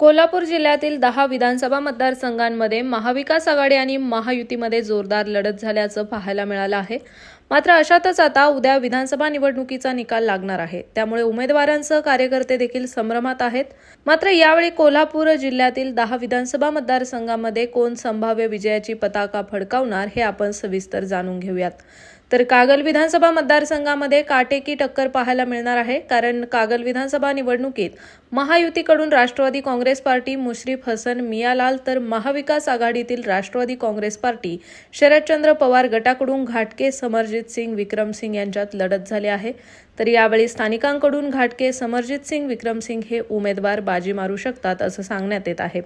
कोल्हापूर जिल्ह्यातील दहा विधानसभा मतदारसंघांमध्ये महाविकास आघाडी आणि महायुतीमध्ये जोरदार लढत झाल्याचं पाहायला मिळालं आहे. मात्र अशातच आता उद्या विधानसभा निवडणुकीचा निकाल लागणार आहे. त्यामुळे उमेदवारांसह कार्यकर्ते देखील संभ्रमात आहेत. मात्र यावेळी कोल्हापूर जिल्ह्यातील दहा विधानसभा मतदारसंघामध्ये कोण संभाव्य विजयाची पताका फडकावणार हे आपण सविस्तर जाणून घेऊयात. तर कागल विधानसभा मतदारसंघामध्ये काटेकी टक्कर पाहायला मिळणार आहे कारण कागल विधानसभा निवडणुकीत महायुतीकडून राष्ट्रवादी काँग्रेस पार्टी मुश्रीफ हसन मियालाल तर महाविकास आघाडीतील राष्ट्रवादी काँग्रेस पार्टी शरदचंद्र पवार गटाकडून घाटके समरजित सिंग विक्रम सिंग यांच्यात लढत झाली आहे. तर यावेळी स्थानिकांकडून घाटके समरजित सिंग विक्रम सिंग हे उमेदवार बाजी मारू शकतात असं सांगण्यात येत आहे.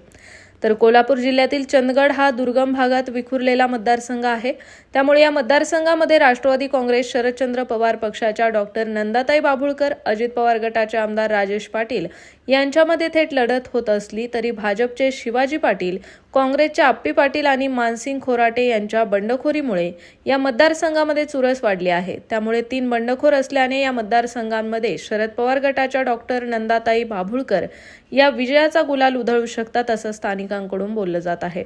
तर कोल्हापूर जिल्ह्यातील चंदगड हा दुर्गम भागात विखुरलेला मतदारसंघ आहे. त्यामुळे या मतदारसंघामध्ये राष्ट्रवादी काँग्रेस शरदचंद्र पवार पक्षाच्या डॉक्टर नंदाताई बाभुळकर अजित पवार गटाचे आमदार राजेश पाटील यांच्यामध्ये थेट लढत होत असली तरी भाजपचे शिवाजी पाटील काँग्रेसचे आप्पी पाटील आणि मानसिंग खोराटे यांच्या बंडखोरीमुळे या मतदारसंघामध्ये चुरस वाढली आहे. त्यामुळे तीन बंडखोर असल्याने या मतदारसंघांमध्ये शरद पवार गटाच्या डॉक्टर नंदाताई बाभुळकर या विजयाचा गुलाल उधळू शकतात असं स्थानिकांकडून बोललं जात आहे.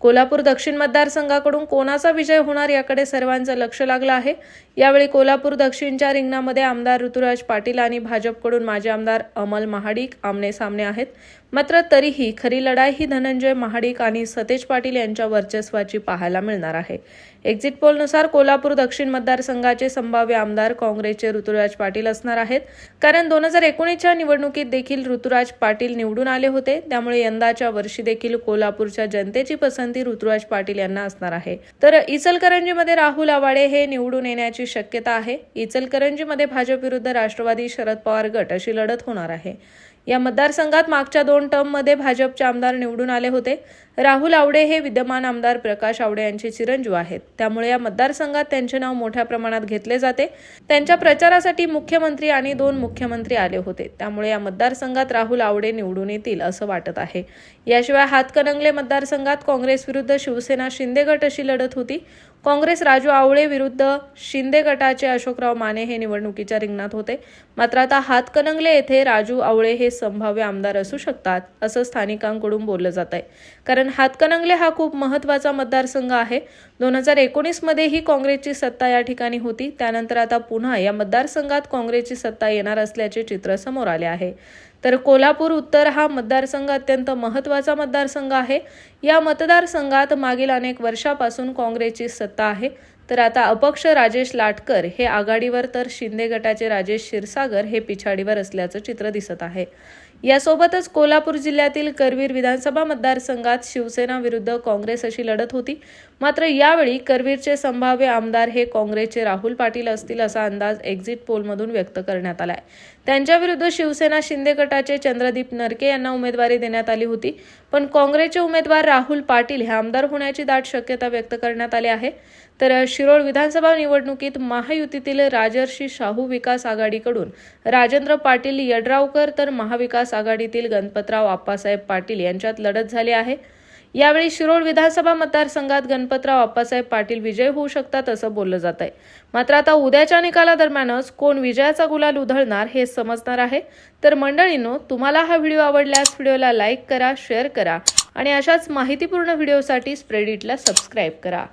कोल्हापूर दक्षिण मतदारसंघाकडून कोणाचा विजय होणार याकडे सर्वांचं लक्ष लागलं आहे. यावेळी कोल्हापूर दक्षिणच्या रिंगणामध्ये आमदार ऋतुराज पाटील आणि भाजपकडून माजी आमदार अमल महाडिक आमने सामने आहेत. मात्र तरीही खरी लढाई ही धनंजय महाडिक आणि सतेज पाटील यांच्या वर्चस्वाची पाहायला मिळणार आहे. एक्झिट पोलनुसार कोल्हापूर दक्षिण मतदारसंघाचे संभाव्य आमदार काँग्रेसचे ऋतुराज पाटील असणार आहेत. कारण दोन हजार एकोणीसच्या निवडणुकीत देखील ऋतुराज पाटील निवडून आले होते. त्यामुळे यंदाच्या वर्षी देखील कोल्हापूरच्या जनतेची पसंत ऋतुराज पाटील यांना असणार आहे. तर इचलकरंजीमध्ये राहुल आवाडे हे निवडून येण्याची शक्यता आहे. इचलकरंजीमध्ये भाजप विरुद्ध राष्ट्रवादी शरद पवार गट अशी लढत होणार आहे. या मतदारसंघात मागच्या दोन टर्ममध्ये भाजपचे आमदार निवडून आले होते. राहुल आवडे हे विद्यमान आमदार प्रकाश आवडे यांचे चिरंजीव आहेत. त्यामुळे या मतदारसंघात त्यांचे नाव मोठ्या प्रमाणात घेतले जाते. त्यांच्या प्रचारासाठी मुख्यमंत्री आणि दोन मुख्यमंत्री आले होते. त्यामुळे या मतदारसंघात राहुल आवडे निवडून येतील असं वाटत आहे. याशिवाय हातकणंगले मतदारसंघात काँग्रेस विरुद्ध शिवसेना शिंदे गट अशी लढत होती. काँग्रेस राजू आवळे विरुद्ध शिंदे गटाचे अशोकराव माने हे निवडणुकीच्या रिंगणात होते. मात्र आता हातकणंगले येथे राजू आवळे हे संभाव्य आमदार असू शकतात असं स्थानिकांकडून बोललं जात आहे कारण हातकणंगले हा खूप महत्त्वाचा मतदारसंघ आहे. दोन हजार एकोणीसमध्येही काँग्रेसची सत्ता या ठिकाणी होती. त्यानंतर आता पुन्हा या मतदारसंघात काँग्रेसची सत्ता येणार असल्याचे चित्र समोर आले आहे. तर कोल्हापूर उत्तर हा मतदारसंघ अत्यंत महत्त्वाचा मतदारसंघ आहे. या मतदारसंघात मागील अनेक वर्षापासून काँग्रेसची सत्ता आहे. तर आता अपक्ष राजेश लाटकर हे आघाडीवर तर शिंदे गटाचे राजेश क्षीरसागर हे पिछाडीवर असल्याचं चित्र दिसत आहे. यासोबतच कोल्हापूर जिल्ह्यातील करवीर विधानसभा मतदारसंघात शिवसेना विरुद्ध काँग्रेस अशी लढत होती. मात्र यावेळी करवीरचे संभाव्य आमदार हे काँग्रेसचे राहुल पाटील असतील असा अंदाज एक्झिट पोलमधून व्यक्त करण्यात आलाय. त्यांच्याविरुद्ध शिवसेना शिंदे गटाचे चंद्रदीप नरके यांना उमेदवारी देण्यात आली होती. पण काँग्रेसचे उमेदवार राहुल पाटील हे आमदार होण्याची दाट शक्यता व्यक्त करण्यात आली आहे. तर शिरोळ विधानसभा निवडणुकीत महायुतीतील राजर्षी शाहू विकास आघाडीकडून राजेंद्र पाटील यड्रावकर तर महाविकास महाविकास आघाडीतील गणपतराव आप्पासाहेब पाटील यांच्यात लढत झाली आहे. यावेळी शिरोळ विधानसभा मतदारसंघात गणपतराव आप्पासाहेब पाटील विजय होऊ शकतात असं बोललं जात आहे. मात्र आता उद्याच्या निकालादरम्यानच कोण विजयाचा गुलाल उधळणार हे समजणार आहे. तर मंडळींनो तुम्हाला हा व्हिडिओ आवडल्यास व्हिडिओला लाईक करा शेअर करा आणि अशाच माहितीपूर्ण व्हिडिओसाठी स्प्रेडिटला सबस्क्राईब करा.